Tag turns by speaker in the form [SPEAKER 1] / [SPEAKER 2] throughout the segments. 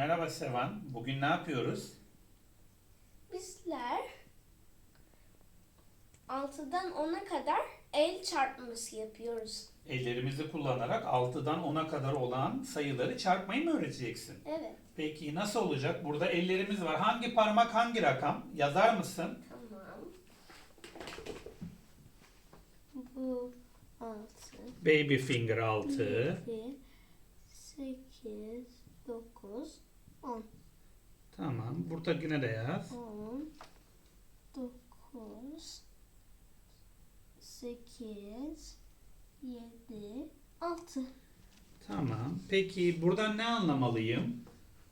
[SPEAKER 1] Merhaba Sevan. Bugün ne yapıyoruz?
[SPEAKER 2] Bizler 6'dan 10'a kadar el çarpması yapıyoruz.
[SPEAKER 1] Ellerimizi kullanarak 6'dan 10'a kadar olan sayıları çarpmayı mı öğreteceksin?
[SPEAKER 2] Evet.
[SPEAKER 1] Peki nasıl olacak? Burada ellerimiz var. Hangi parmak hangi rakam? Yazar mısın?
[SPEAKER 2] Tamam. Bu 6,
[SPEAKER 1] Baby finger 6.
[SPEAKER 2] 7, 8, 9, 10.
[SPEAKER 1] Tamam. Burada yine de yaz.
[SPEAKER 2] 10, 9, 8, 7, 6.
[SPEAKER 1] Tamam. Peki buradan ne anlamalıyım?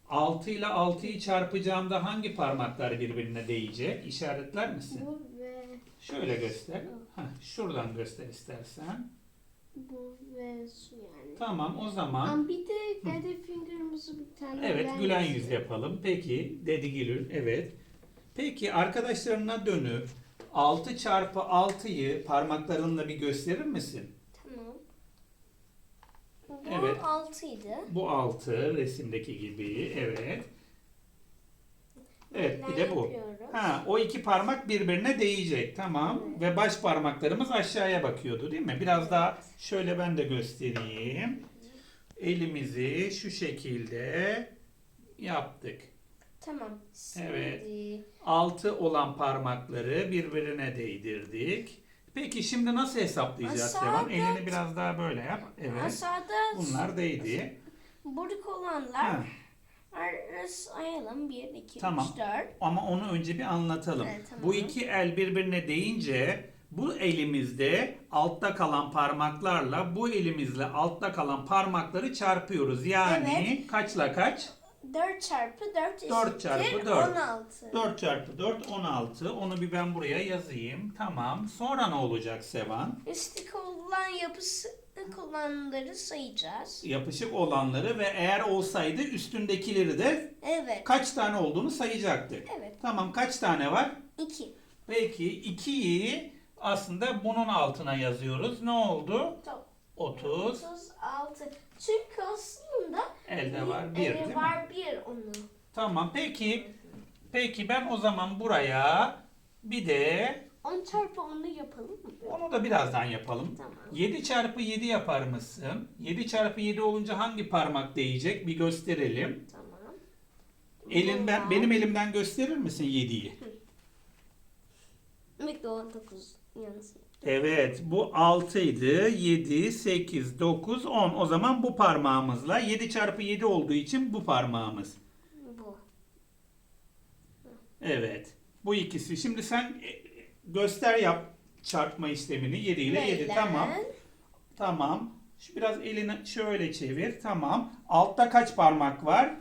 [SPEAKER 1] 6 ile 6'yı çarpacağımda hangi parmaklar birbirine değecek? İşaretler misin?
[SPEAKER 2] Bu ve
[SPEAKER 1] Şöyle göster. Heh, şuradan göster istersen.
[SPEAKER 2] bu ve su yani.
[SPEAKER 1] Tamam o zaman
[SPEAKER 2] Ama bir de daddy finger'ımızı bir tane
[SPEAKER 1] Evet,
[SPEAKER 2] ben
[SPEAKER 1] gülen yüz yapalım. Peki, dedi Gülün. Evet. Peki, arkadaşlarına dönüp 6 çarpı 6'yı parmaklarınla bir gösterir misin?
[SPEAKER 2] Tamam. Bu
[SPEAKER 1] Evet.
[SPEAKER 2] 6 idi.
[SPEAKER 1] Bu 6 resimdeki gibi. Evet. Evet, bir
[SPEAKER 2] Ben
[SPEAKER 1] de bu.
[SPEAKER 2] yapıyorum.
[SPEAKER 1] Ha, o iki parmak birbirine değecek. Tamam.
[SPEAKER 2] Evet.
[SPEAKER 1] Ve baş parmaklarımız aşağıya bakıyordu, değil mi? Biraz daha şöyle ben de göstereyim. Elimizi şu şekilde yaptık.
[SPEAKER 2] Tamam. Şimdi
[SPEAKER 1] Evet. Altı olan parmakları birbirine değdirdik. Peki şimdi nasıl hesaplayacağız
[SPEAKER 2] Aşağıda-
[SPEAKER 1] Sevan? Elini biraz daha böyle yap. Evet.
[SPEAKER 2] aşağıda
[SPEAKER 1] Bunlar değdi.
[SPEAKER 2] buradaki olanlar
[SPEAKER 1] Ha,
[SPEAKER 2] sayalım. 1, 2,
[SPEAKER 1] Tamam.
[SPEAKER 2] 3, 4.
[SPEAKER 1] ama onu önce bir anlatalım.
[SPEAKER 2] Evet, tamam.
[SPEAKER 1] Bu iki el birbirine değince bu elimizde altta kalan parmaklarla bu elimizle altta kalan parmakları çarpıyoruz. Yani kaçla kaç?
[SPEAKER 2] 4 çarpı 4
[SPEAKER 1] Dört çarpı dört.
[SPEAKER 2] 16.
[SPEAKER 1] 4 çarpı 4 16. Onu bir ben buraya yazayım. Tamam. Sonra ne olacak Sevan?
[SPEAKER 2] Üstteki olan yapısı olanları sayacağız.
[SPEAKER 1] yapışık olanları ve eğer olsaydı üstündekileri de
[SPEAKER 2] Evet.
[SPEAKER 1] kaç tane olduğunu sayacaktık.
[SPEAKER 2] Evet.
[SPEAKER 1] Tamam kaç tane var?
[SPEAKER 2] 2.
[SPEAKER 1] Peki 2'yi aslında bunun altına yazıyoruz. Ne oldu? 30.
[SPEAKER 2] 36. Çünkü aslında
[SPEAKER 1] Elde var 1
[SPEAKER 2] evet,
[SPEAKER 1] değil mi?
[SPEAKER 2] var 1 onu.
[SPEAKER 1] Tamam peki. Peki ben o zaman buraya bir de
[SPEAKER 2] 10 çarpı 10'u yapalım mı?
[SPEAKER 1] onu da birazdan yapalım.
[SPEAKER 2] Tamam.
[SPEAKER 1] 7 çarpı 7 yapar mısın? 7 çarpı 7 olunca hangi parmak değecek? Bir gösterelim.
[SPEAKER 2] Tamam.
[SPEAKER 1] Elin ben,
[SPEAKER 2] Bundan-
[SPEAKER 1] benim elimden gösterir misin 7'yi?
[SPEAKER 2] Bekle 19
[SPEAKER 1] Evet bu 6 idi. 7, 8, 9, 10. O zaman bu parmağımızla 7 çarpı 7 olduğu için bu parmağımız.
[SPEAKER 2] Bu.
[SPEAKER 1] Evet. Bu ikisi. Şimdi sen e, göster yap çarpma işlemini 7 ile 7.
[SPEAKER 2] Böyle.
[SPEAKER 1] Tamam. Tamam. Şu biraz elini şöyle çevir. Tamam. Altta kaç parmak var?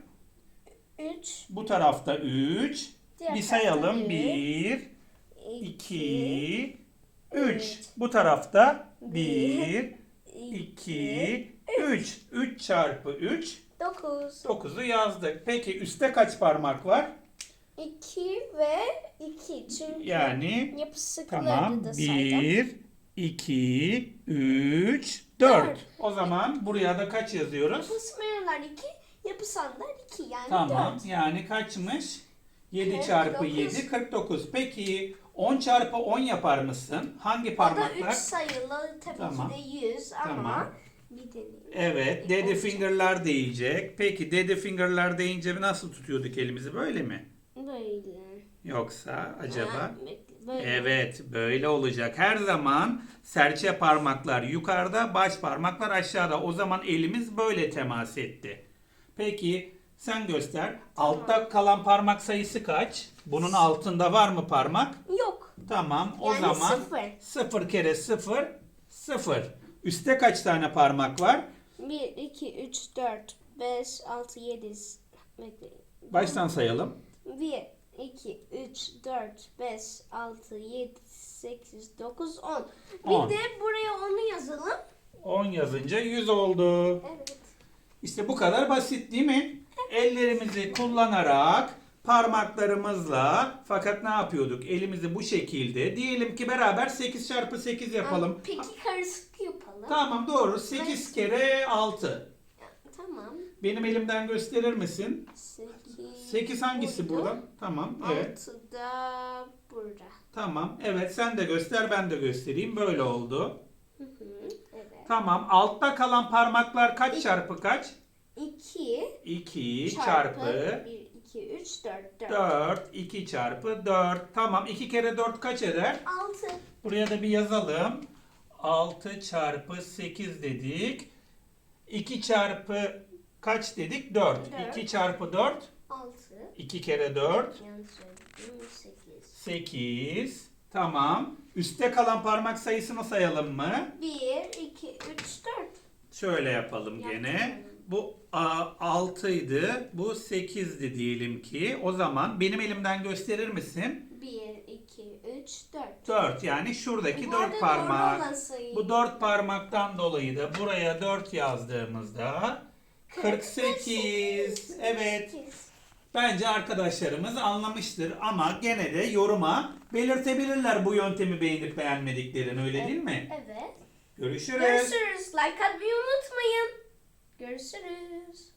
[SPEAKER 2] 3.
[SPEAKER 1] Bu tarafta 3.
[SPEAKER 2] Diğer
[SPEAKER 1] Bir sayalım.
[SPEAKER 2] bir,
[SPEAKER 1] 1,
[SPEAKER 2] 2,
[SPEAKER 1] 2, 3.
[SPEAKER 2] üç.
[SPEAKER 1] Bu tarafta
[SPEAKER 2] Bir,
[SPEAKER 1] 1, 2, 3. 3 çarpı 3.
[SPEAKER 2] 9.
[SPEAKER 1] 9'u yazdık. Peki üstte kaç parmak var?
[SPEAKER 2] 2 ve 2. Çünkü
[SPEAKER 1] Yani
[SPEAKER 2] yapısıkları
[SPEAKER 1] tamam.
[SPEAKER 2] da saydım.
[SPEAKER 1] 1, 2, 3, 4.
[SPEAKER 2] Dört.
[SPEAKER 1] O zaman buraya da kaç yazıyoruz?
[SPEAKER 2] Yapısmayanlar 2, yapısanlar 2 yani
[SPEAKER 1] Tamam.
[SPEAKER 2] 4.
[SPEAKER 1] Yani kaçmış? 7
[SPEAKER 2] 49.
[SPEAKER 1] çarpı 7 49. Peki 10 çarpı 10 yapar mısın? Hangi
[SPEAKER 2] O da 3
[SPEAKER 1] parmaklar?
[SPEAKER 2] sayılı tabii
[SPEAKER 1] Tamam.
[SPEAKER 2] ki de 100 ama
[SPEAKER 1] Tamam.
[SPEAKER 2] bir deneyelim.
[SPEAKER 1] Evet,
[SPEAKER 2] Olacak.
[SPEAKER 1] finger'lar değecek. Peki daddy finger'lar değince nasıl tutuyorduk elimizi böyle mi?
[SPEAKER 2] Böyle.
[SPEAKER 1] Yoksa acaba?
[SPEAKER 2] Böyle.
[SPEAKER 1] Evet, böyle olacak. Her zaman serçe parmaklar yukarıda, baş parmaklar aşağıda. O zaman elimiz böyle temas etti. Peki sen göster. Altta kalan parmak sayısı kaç? Bunun altında var mı parmak?
[SPEAKER 2] Yok.
[SPEAKER 1] Tamam. O
[SPEAKER 2] Yani
[SPEAKER 1] zaman
[SPEAKER 2] sıfır.
[SPEAKER 1] 0 kere 0 0. Üste kaç tane parmak var?
[SPEAKER 2] 1, 2, 3, 4, 5, 6, 7. Bekleyin.
[SPEAKER 1] Baştan sayalım.
[SPEAKER 2] 1, 2, 3, 4, 5, 6, 7, 8, 9, 10. Bir
[SPEAKER 1] On.
[SPEAKER 2] de buraya onu yazalım.
[SPEAKER 1] 10 yazınca 100 oldu.
[SPEAKER 2] Evet.
[SPEAKER 1] İşte bu kadar basit değil mi? Ellerimizi kullanarak parmaklarımızla fakat ne yapıyorduk? Elimizi bu şekilde diyelim ki beraber 8 çarpı 8 yapalım.
[SPEAKER 2] Peki karışık yapalım.
[SPEAKER 1] Tamam doğru 8 kere 6.
[SPEAKER 2] Tamam.
[SPEAKER 1] Benim elimden gösterir misin?
[SPEAKER 2] 8.
[SPEAKER 1] 8 hangisi burada? Tamam. Evet.
[SPEAKER 2] 6 da burada.
[SPEAKER 1] Tamam. Evet sen de göster ben de göstereyim. Böyle oldu.
[SPEAKER 2] Hı hı. Evet.
[SPEAKER 1] Tamam. Altta kalan parmaklar kaç çarpı kaç?
[SPEAKER 2] 2
[SPEAKER 1] 2
[SPEAKER 2] çarpı
[SPEAKER 1] çarpı
[SPEAKER 2] 1, 2, 3, 4, 4.
[SPEAKER 1] 4. 2 çarpı 4. Tamam. 2 kere 4 kaç eder?
[SPEAKER 2] 6.
[SPEAKER 1] Buraya da bir yazalım. 6 çarpı 8 dedik. 2 çarpı kaç dedik? 4.
[SPEAKER 2] Dört.
[SPEAKER 1] 2 çarpı 4.
[SPEAKER 2] 6.
[SPEAKER 1] 2 kere 4.
[SPEAKER 2] Yanlış söyledim. 8.
[SPEAKER 1] 8. Tamam. Üste kalan parmak sayısını sayalım mı?
[SPEAKER 2] 1, 2, 3, 4.
[SPEAKER 1] Şöyle yapalım gene. Bu 6 idi. Bu 8'di diyelim ki. O zaman benim elimden gösterir misin?
[SPEAKER 2] 1, 2, 3, 4.
[SPEAKER 1] 4 yani şuradaki
[SPEAKER 2] Bu
[SPEAKER 1] 4
[SPEAKER 2] arada doğru
[SPEAKER 1] parmak. Bu 4 parmaktan dolayı da buraya 4 yazdığımızda 48. Evet.
[SPEAKER 2] 48.
[SPEAKER 1] Bence arkadaşlarımız anlamıştır ama gene de yoruma belirtebilirler bu yöntemi beğenip beğenmediklerini öyle değil mi?
[SPEAKER 2] Evet.
[SPEAKER 1] Görüşürüz.
[SPEAKER 2] Görüşürüz. Like atmayı unutmayın. Görüşürüz.